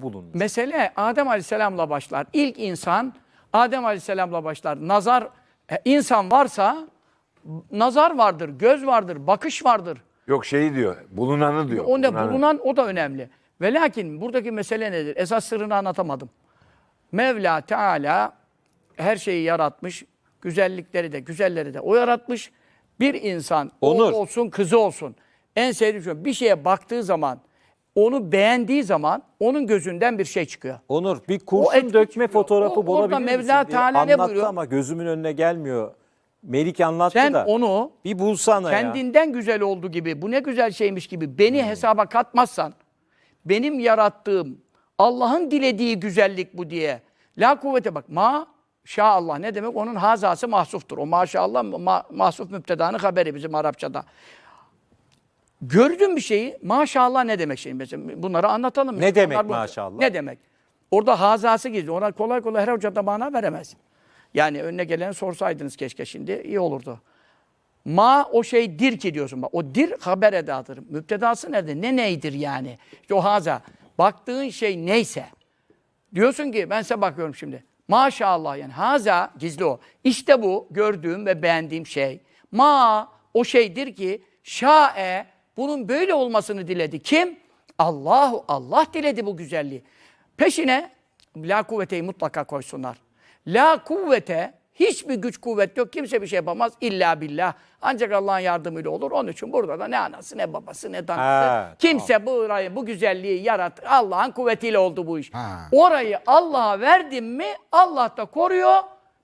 bulunmuş. Mesele Adem Aleyhisselam'la başlar. İlk insan Adem Aleyhisselam'la başlar. Nazar, e, insan varsa nazar vardır, göz vardır, bakış vardır. Yok şeyi diyor. Bulunanı diyor. O ne bulunanı. bulunan o da önemli. Ve lakin buradaki mesele nedir? Esas sırrını anlatamadım. Mevla Teala her şeyi yaratmış. Güzellikleri de, güzelleri de o yaratmış. Bir insan Onur. olsun, kızı olsun. En sevdiğim şey bir şeye baktığı zaman, onu beğendiği zaman onun gözünden bir şey çıkıyor. Onur bir kurşun etki dökme çıkıyor. fotoğrafı O- bulabilir orada misin Mevla diye Teala ne anlattı buyuruyor? ama gözümün önüne gelmiyor. Melik anlattı Sen da. onu bir bulsana ya. kendinden güzel oldu gibi, bu ne güzel şeymiş gibi beni hesaba katmazsan, benim yarattığım, Allah'ın dilediği güzellik bu diye. La kuvvete bak. Ma şaallah ne demek? Onun hazası mahsuftur. O maşallah ma, mahsuf müptedanın haberi bizim Arapçada. Gördün bir şeyi maşallah ne demek şimdi mesela bunları anlatalım. Ne demek Bunlar bu- maşallah? Ne demek? Orada hazası gizli. Ona kolay kolay her hoca da mana veremez. Yani önüne geleni sorsaydınız keşke şimdi iyi olurdu. Ma o şey dir ki diyorsun. Bak, o dir haber edadır. Müptedası nerede? Ne neydir yani? İşte o haza. Baktığın şey neyse. Diyorsun ki ben size bakıyorum şimdi. Maşallah yani haza gizli o. İşte bu gördüğüm ve beğendiğim şey. Ma o şeydir ki şae bunun böyle olmasını diledi. Kim? Allahu Allah diledi bu güzelliği. Peşine la kuvveteyi mutlaka koysunlar. La kuvvete hiçbir güç kuvvet yok. Kimse bir şey yapamaz illa billah. Ancak Allah'ın yardımıyla olur. Onun için burada da ne anası ne babası ne danası. Ha, Kimse bu orayı, bu güzelliği yarat. Allah'ın kuvvetiyle oldu bu iş. Ha. Orayı Allah'a verdin mi Allah da koruyor.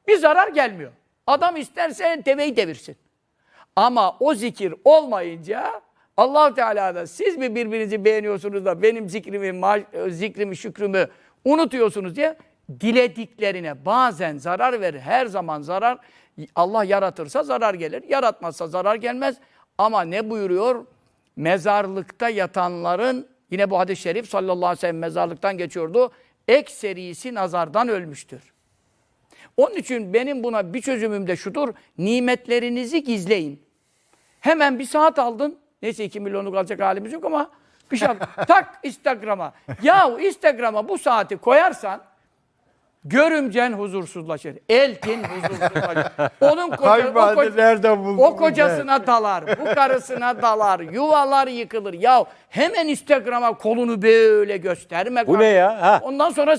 Bir zarar gelmiyor. Adam isterse deveyi devirsin. Ama o zikir olmayınca allah Teala da siz mi birbirinizi beğeniyorsunuz da benim zikrimi, zikrimi, şükrümü unutuyorsunuz diye dilediklerine bazen zarar verir. Her zaman zarar. Allah yaratırsa zarar gelir. Yaratmazsa zarar gelmez. Ama ne buyuruyor? Mezarlıkta yatanların yine bu hadis-i şerif sallallahu aleyhi ve sellem mezarlıktan geçiyordu. Ekserisi nazardan ölmüştür. Onun için benim buna bir çözümüm de şudur. Nimetlerinizi gizleyin. Hemen bir saat aldın. Neyse 2 milyonluk alacak halimiz yok ama bir şey al. tak Instagram'a. Yahu Instagram'a bu saati koyarsan görümcen huzursuzlaşır. Eltin huzursuzlaşır. Onun koca, o, buldun o kocasına dalar, bu karısına dalar, yuvalar yıkılır. Ya hemen Instagram'a kolunu böyle gösterme. Bu ne ya? Ha. Ondan sonra